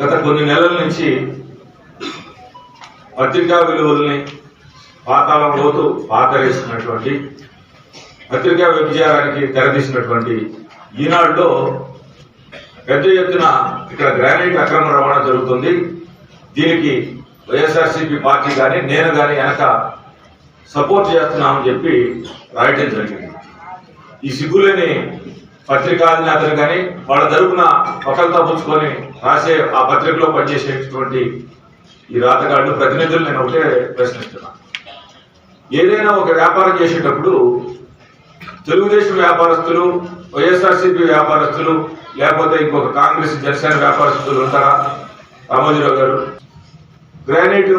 గత కొన్ని నెలల నుంచి పత్రికా విలువల్ని పాతాళం లోతు పాతరేసినటువంటి పత్రికా వ్యభిచారానికి తెరదీసినటువంటి ఈనాడులో పెద్ద ఎత్తున ఇక్కడ గ్రానైట్ అక్రమ రవాణా జరుగుతుంది. దీనికి వైఎస్ఆర్సీపీ పార్టీ కానీ నేను కానీ వెనక సపోర్ట్ చేస్తున్నామని చెప్పి రాయటం జరిగింది. ఈ సిగ్గులేని పత్రికాధినేతలు కానీ వాళ్ళ తరపున ఒకరితో పుచ్చుకొని రాసే ఆ పత్రికలో పనిచేసేటువంటి ఈ రాతగాళ్ళు ప్రతినిధులు నేను ఒకటే ప్రశ్నిస్తున్నా. ఏదైనా ఒక వ్యాపారం చేసేటప్పుడు తెలుగుదేశం వ్యాపారస్తులు వైఎస్ఆర్సీపీ వ్యాపారస్తులు లేకపోతే ఇంకొక కాంగ్రెస్ జనసేన వ్యాపారస్తులు ఉంటారా? రామోజీరావు గారు గ్రానైట్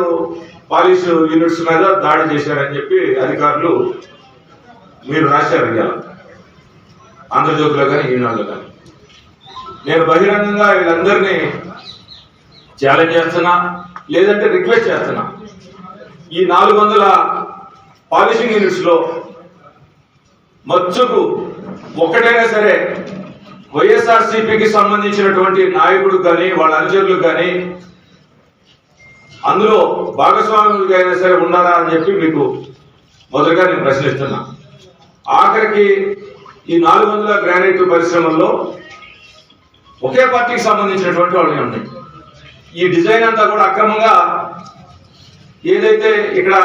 పాలిష్ యూనిట్స్ మీద దాడి చేశారని చెప్పి అధికారులు మీరు రాశారు ఇవాళ. ఆంధ్రజ్యోతిలో కానీ ఈనాడులో కానీ. నేను బహిరంగంగా వీళ్ళందరినీ ఛాలెంజ్ చేస్తున్నా లేదంటే రిక్వెస్ట్ చేస్తున్నా. ఈ నాలుగు వందల పాలిషింగ్ యూనిట్స్లో మచ్చుకు ఒకటైనా సరే వైఎస్ఆర్సీపీకి సంబంధించినటువంటి నాయకుడు కానీ వాళ్ళ అనుచరులు కానీ అందులో భాగస్వాములుగా అయినా సరే ఉన్నారా అని చెప్పి మీకు మొదటగా నేను ప్రశ్నిస్తున్నా. ఆఖరికి ఈ నాలుగు వందల గ్రానైట్ పరిశ్రమల్లో ఒకే పార్టీకి సంబంధించినటువంటి వాళ్ళే ఉన్నాయి ఈ డిజైన్ అంతా కూడా అక్రమంగా ఏదైతే ఇక్కడ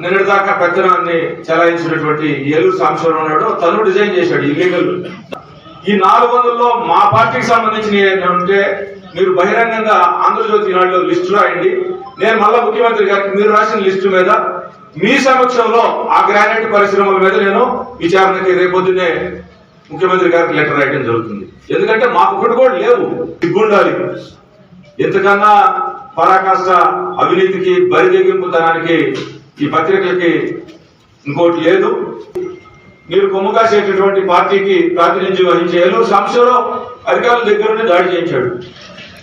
నిన్నటిదాకా పెత్తనాన్ని చెలాయించినటువంటి ఏలూరు సాంబశివరావు ఉన్నాడో తను డిజైన్ చేశాడు ఇల్లీగల్ ఈ నాలుగు వందల్లో మా పార్టీకి సంబంధించిన ఏంటంటే ఉంటే మీరు బహిరంగంగా ఆంధ్రజ్యోతి నాడులో లిస్టు రాయండి. నేను మళ్ళా ముఖ్యమంత్రి గారికి మీరు రాసిన లిస్టు మీద మీ సమక్షంలో ఆ గ్రానైట్ పరిశ్రమల మీద నేను విచారణకి రేపొద్దునే ముఖ్యమంత్రి గారికి లెటర్ రాయడం జరుగుతుంది. ఎందుకంటే మాకు ఒకటి కూడా లేవు. దిగ్గుండాలి ఎంతకన్నా పరాకాష్ట అవినీతికి బరిదెగింపుతనానికి ఈ పత్రికలకి ఇంకోటి లేదు. మీరు కొమ్ము కాసేటటువంటి పార్టీకి ప్రాతినిధ్యం వహించే ఏలూరు సంస్థలో అధికారుల దగ్గర నుండి దాడి చేయించాడు.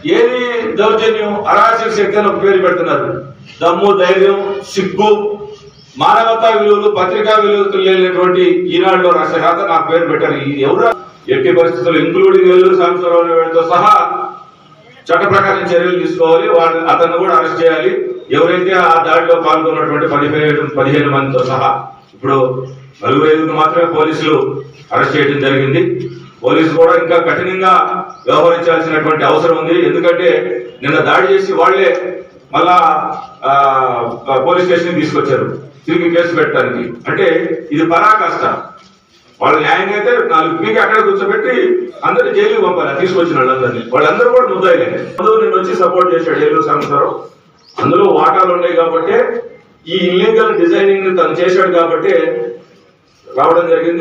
ఏది దౌర్జన్యం అరాచక శక్తి అని ఒక పేరు పెడుతున్నారు. దమ్ము ధైర్యం సిగ్గు మానవతా విలువలు పత్రికా విలువలు లేనటువంటి ఈనాడులో రాసే రాత పేరు పెట్టారు. ఇది ఎవరు? ఎట్టి పరిస్థితుల్లో ఇంక్లూడింగ్ ఏలూరు సాంబశివరావు సహా చట్ట ప్రకారం చర్యలు తీసుకోవాలి. వాళ్ళని అతన్ని కూడా అరెస్ట్ చేయాలి. ఎవరైతే ఆ దాడిలో పాల్గొన్నటువంటి పదిహేను పదిహేను మందితో సహా ఇప్పుడు నలుగురు ఐదుగురు మాత్రమే పోలీసులు అరెస్ట్ చేయడం జరిగింది. పోలీసు కూడా ఇంకా కఠినంగా వ్యవహరించాల్సినటువంటి అవసరం ఉంది. ఎందుకంటే నిన్న దాడి చేసి వాళ్ళే మళ్ళా పోలీస్ స్టేషన్ తీసుకొచ్చారు. తిరిగి కేసు పెట్టడానికి. అంటే ఇది పరాకాష్ట. వాళ్ళ న్యాయం అయితే నాలుగు పీకి అక్కడ కూర్చోబెట్టి అందరినీ జైలుకి పంపాలి తీసుకొచ్చిన వాళ్ళందరినీ. వాళ్ళందరూ కూడా ముద్దాయిలే. అందులో నేను వచ్చి సపోర్ట్ చేశాడు ఏలూరు సంవత్సరం అందులో వాటాలు ఉన్నాయి కాబట్టి ఈ ఇల్లీగల్ డిజైనింగ్ తను చేశాడు కాబట్టి రావడం జరిగింది.